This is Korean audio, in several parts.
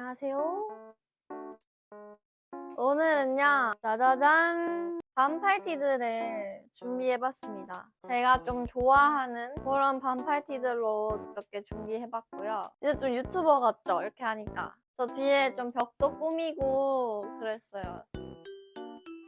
안녕하세요. 오늘은요, 짜자잔! 반팔티들을 준비해봤습니다. 제가 좀 좋아하는 그런 반팔티들로 몇 개 준비해봤고요. 이제 좀 유튜버 같죠? 이렇게 하니까. 저 뒤에 좀 벽도 꾸미고 그랬어요.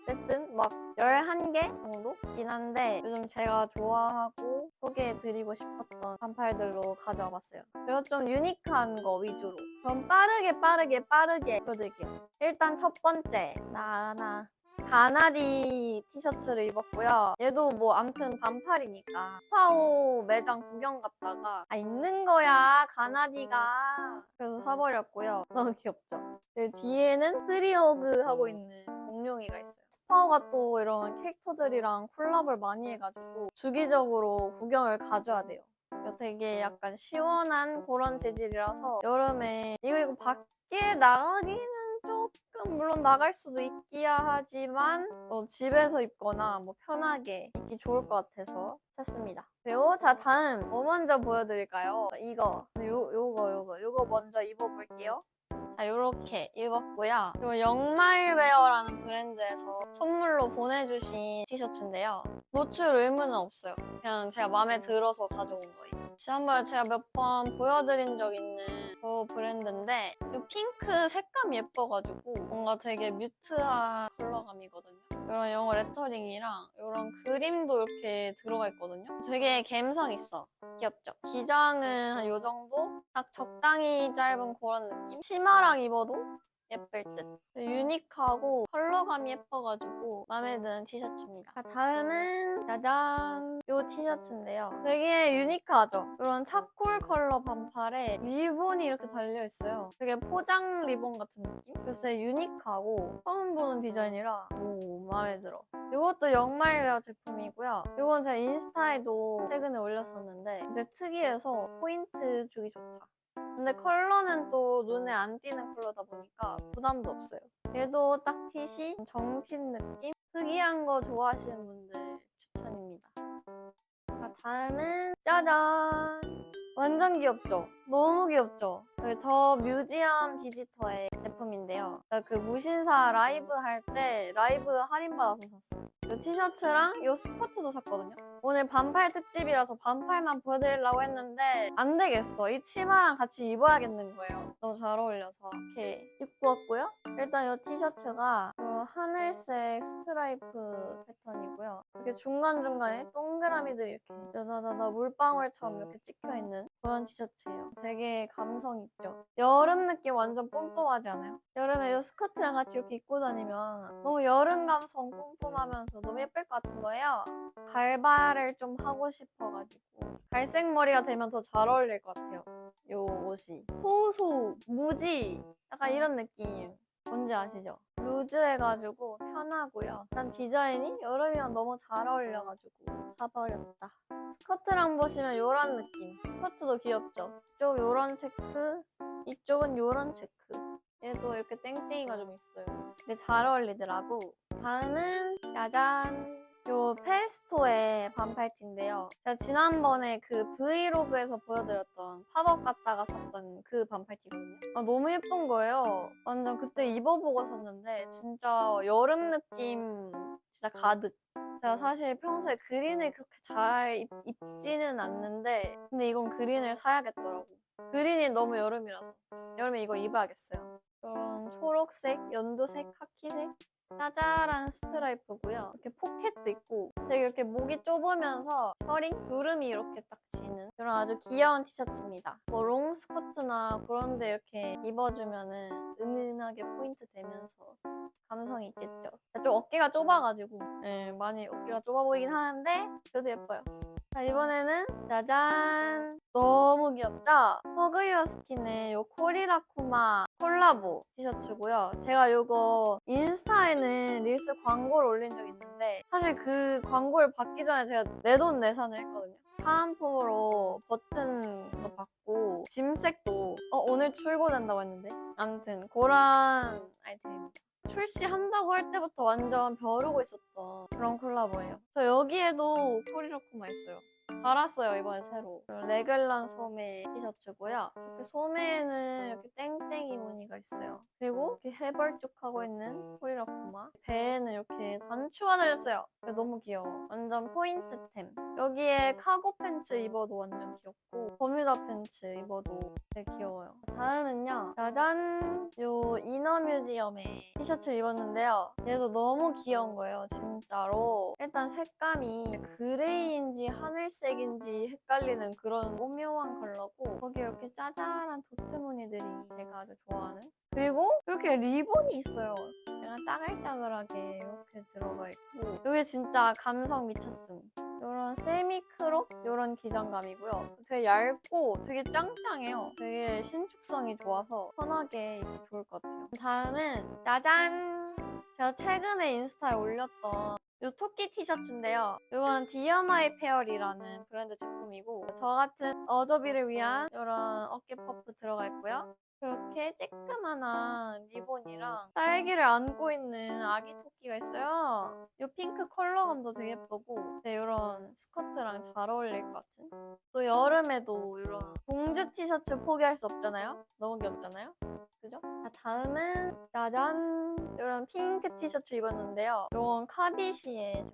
어쨌든 막 11개 정도긴 한데 요즘 제가 좋아하고 소개해드리고 싶었던 반팔들로 가져와 봤어요. 그리고 좀 유니크한 거 위주로. 그럼 빠르게 빠르게 빠르게 보여드릴게요. 일단 첫 번째 나나 가나디 티셔츠를 입었고요. 얘도 뭐 암튼 반팔이니까 파오 매장 구경 갔다가 아 있는 거야 가나디가 그래서 사버렸고요. 너무 귀엽죠? 여기 뒤에는 프리허그 하고 있는 공룡이가 있어요. 스파오가 또 이런 캐릭터들이랑 콜라보를 많이 해가지고 주기적으로 구경을 가줘야 돼요. 되게 약간 시원한 그런 재질이라서 여름에 이거 이거 밖에 나가기는 조금 물론 나갈 수도 있기야 하지만 어, 집에서 입거나 뭐 편하게 입기 좋을 것 같아서 샀습니다. 그리고 자 다음 뭐 먼저 보여드릴까요? 이거 요 요거 요거 요거 먼저 입어볼게요. 자, 요렇게 입었고요. 요 영말웨어라는 브랜드에서 선물로 보내주신 티셔츠인데요. 노출 의무는 없어요. 그냥 제가 마음에 들어서 가져온 거예요. 지난번에 제가 몇 번 보여드린 적 있는 그 브랜드인데 이 핑크 색감이 예뻐가지고 뭔가 되게 뮤트한 컬러감이거든요. 이런 영어 레터링이랑 이런 그림도 이렇게 들어가 있거든요. 되게 감성 있어. 귀엽죠? 기장은 한요 정도? 딱 적당히 짧은 그런 느낌? 치마랑 입어도 예쁠 듯. 유니크하고 컬러감이 예뻐가지고 마음에 드는 티셔츠입니다. 자, 다음은 짜잔! 요 티셔츠인데요. 되게 유니크하죠? 이런 차콜 컬러 반팔에 리본이 이렇게 달려있어요. 되게 포장 리본 같은 느낌? 그래서 되게 유니크하고 처음 보는 디자인이라 오 마음에 들어. 이것도 영말웨어 제품이고요. 이건 제가 인스타에도 최근에 올렸었는데 되게 특이해서 포인트 주기 좋다. 근데 컬러는 또 눈에 안 띄는 컬러다 보니까 부담도 없어요. 얘도 딱 핏이 정핏 느낌? 특이한 거 좋아하시는 분들 추천입니다. 자, 다음은 짜잔! 완전 귀엽죠? 너무 귀엽죠? 더 뮤지엄 디지터의 제품인데요. 그 무신사 라이브 할 때 라이브 할인받아서 샀어요. 이 티셔츠랑 이 스커트도 샀거든요. 오늘 반팔 특집이라서 반팔만 보여드리려고 했는데 안 되겠어. 이 치마랑 같이 입어야겠는 거예요. 너무 잘 어울려서 이렇게 입고 왔고요. 일단 이 티셔츠가 이 하늘색 스트라이프 패턴이고요. 이렇게 중간중간에 동그라미들이 이렇게 다다다다 물방울처럼 이렇게 찍혀있는 그런 티셔츠예요. 되게 감성 있죠? 여름 느낌 완전 뿜뿜하지 않아요? 여름에 이 스커트랑 같이 이렇게 입고 다니면 너무 여름 감성 뿜뿜하면서 너무 예쁠 것 같은 거예요. 갈바를 좀 하고 싶어가지고 갈색 머리가 되면 더 잘 어울릴 것 같아요. 요 옷이 소소 무지 약간 이런 느낌 뭔지 아시죠? 루즈해가지고 편하고요. 일단 디자인이 여름이랑 너무 잘 어울려가지고 사버렸다. 스커트랑 보시면 요런 느낌. 스커트도 귀엽죠? 이쪽 요런 체크, 이쪽은 요런 체크. 얘도 이렇게 땡땡이가 좀 있어요. 되게 잘 어울리더라고. 다음은 짜잔! 요 페스토의 반팔티인데요. 제가 지난번에 그 브이로그에서 보여드렸던 팝업 갔다가 샀던 그 반팔티거든요. 아, 너무 예쁜 거예요. 완전 그때 입어보고 샀는데 진짜 여름 느낌 진짜 가득. 제가 사실 평소에 그린을 그렇게 잘 입, 입지는 않는데 근데 이건 그린을 사야겠더라고. 그린이 너무 여름이라서 여름에 이거 입어야겠어요. 이런 초록색, 연두색, 카키색 짜잘한 스트라이프고요. 이렇게 포켓도 있고 되게 이렇게 목이 좁으면서 셔링, 주름이 이렇게 딱 지는 이런 아주 귀여운 티셔츠입니다. 뭐 롱 스커트나 그런 데 이렇게 입어주면은 은은하게 포인트 되면서 감성이 있겠죠. 좀 어깨가 좁아가지고 네, 많이 어깨가 좁아 보이긴 하는데 그래도 예뻐요. 자 이번에는 짜잔 너무 귀엽죠? 허그유어 스킨의 요 코리라쿠마 콜라보 티셔츠고요. 제가 요거 인스타에는 릴스 광고를 올린 적이 있는데 사실 그 광고를 받기 전에 제가 내돈 내산을 했거든요. 사은품으로 버튼도 받고 짐색도 어, 오늘 출고된다고 했는데 아무튼 그런 아이템입니다. 출시한다고 할 때부터 완전 벼르고 있었던 그런 콜라보예요. 저 여기에도 코리라쿠마 있어요. 달았어요 이번에 새로. 레글란 소매 티셔츠고요. 이렇게 소매에는 이렇게 땡땡이 무늬가 있어요. 그리고 이렇게 해벌쭉하고 있는 코리라쿠마. 배에는 이렇게 단추가 달렸어요. 너무 귀여워. 완전 포인트템. 여기에 카고 팬츠 입어도 완전 귀엽고 버뮤다 팬츠 입어도 되게 귀여워요 다음은요. 짜잔. 요 이너 뮤지엄의 티셔츠 입었는데요. 얘도 너무 귀여운 거예요 진짜로. 일단 색감이 그레이인지 하늘색인지 헷갈리는 그런 오묘한 컬러고 거기 이렇게 짜잘한 도트 무늬들이 제가 아주 좋아하는. 그리고 이렇게 리본이 있어요. 그냥 짜글짜글하게 이렇게 들어가 있고 이게 진짜 감성 미쳤음 이런 세미크롭 이런 기장감이고요. 되게 얇고 되게 짱짱해요. 되게 신축성이 좋아서 편하게 입기 좋을 것 같아요. 다음은 짜잔! 제가 최근에 인스타에 올렸던 이 토끼 티셔츠인데요. 이건 디어 마이 페어리라는 브랜드 제품이고 저 같은 어저비를 위한 이런 어깨 퍼프 들어가 있고요. 그렇게 쬐끄만한 리본이랑 딸기를 안고 있는 아기 토끼가 있어요. 이 핑크 컬러감도 되게 예쁘고 네, 이런 스커트랑 잘 어울릴 것 같은 또 여름에도 이런 공주 티셔츠 포기할 수 없잖아요. 너무 귀엽잖아요. 그죠? 자, 다음은 짜잔 이런 핑크 티셔츠 입었는데요. 이건 카비시의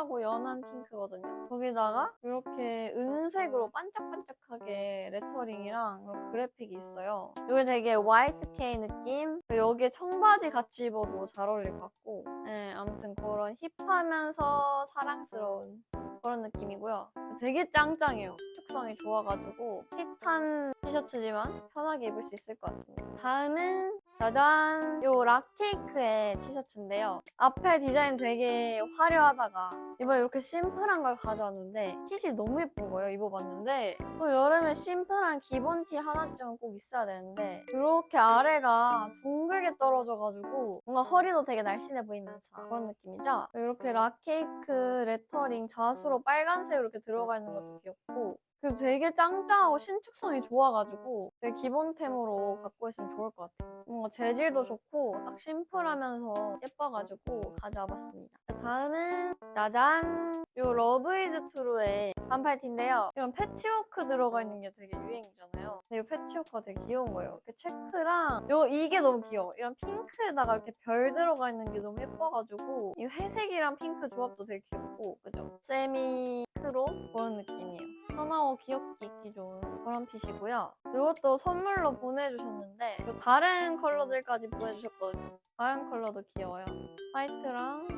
쿨하고 연한 핑크거든요. 거기다가 이렇게 은색으로 반짝반짝하게 레터링이랑 그래픽이 있어요. 이게 되게 Y2K 느낌? 여기에 청바지 같이 입어도 잘 어울릴 것 같고 네, 아무튼 그런 힙하면서 사랑스러운 그런 느낌이고요. 되게 짱짱해요. 축성이 좋아가지고 핏한 티셔츠지만 편하게 입을 수 있을 것 같습니다. 다음은 짜잔! 요 락케이크의 티셔츠인데요. 앞에 디자인 되게 화려하다가 이번에 이렇게 심플한 걸 가져왔는데 핏이 너무 예쁜 거예요. 입어봤는데 또 여름에 심플한 기본 티 하나쯤은 꼭 있어야 되는데 이렇게 아래가 둥글게 떨어져가지고 뭔가 허리도 되게 날씬해 보이면서 그런 느낌이죠. 이렇게 락케이크 레터링 자수로 빨간색 으로 이렇게 들어가 있는 것도 귀엽고 그리고 되게 짱짱하고 신축성이 좋아가지고 되게 기본템으로 갖고 있으면 좋을 것 같아요. 뭔가 재질도 좋고 딱 심플하면서 예뻐가지고 가져와봤습니다. 다음은 짜잔! 요 러브 이즈 트루의 반팔티인데요. 이런 패치워크 들어가 있는 게 되게 유행이잖아요. 근데 이 패치워크가 되게 귀여운 거예요. 이렇게 체크랑 요 이게 너무 귀여워. 이런 핑크에다가 이렇게 별 들어가 있는 게 너무 예뻐가지고 이 회색이랑 핑크 조합도 되게 귀엽고 그죠? 세미 크로 그런 느낌이에요. 편하고 귀엽게 입기 좋은 그런 핏이고요. 이것도 선물로 보내주셨는데 또 다른 컬러들까지 보내주셨거든요. 다른 컬러도 귀여워요. 화이트랑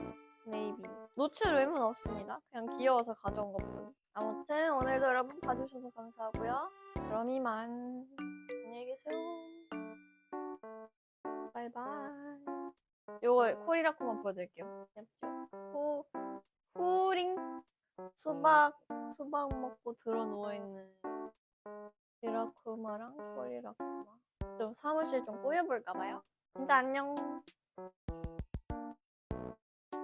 네이비. 노출 의무는 없습니다. 그냥 귀여워서 가져온 것뿐. 아무튼 오늘도 여러분 봐주셔서 감사하고요. 그럼 이만 안녕히 계세요. 바이바이. 요거 코리라코만 보여드릴게요. 후, 후링 수박 수박 먹고 들어 누워 있는 리라쿠마랑 코리라쿠마. 좀 사무실 좀 꾸며볼까 봐요. 진짜 안녕.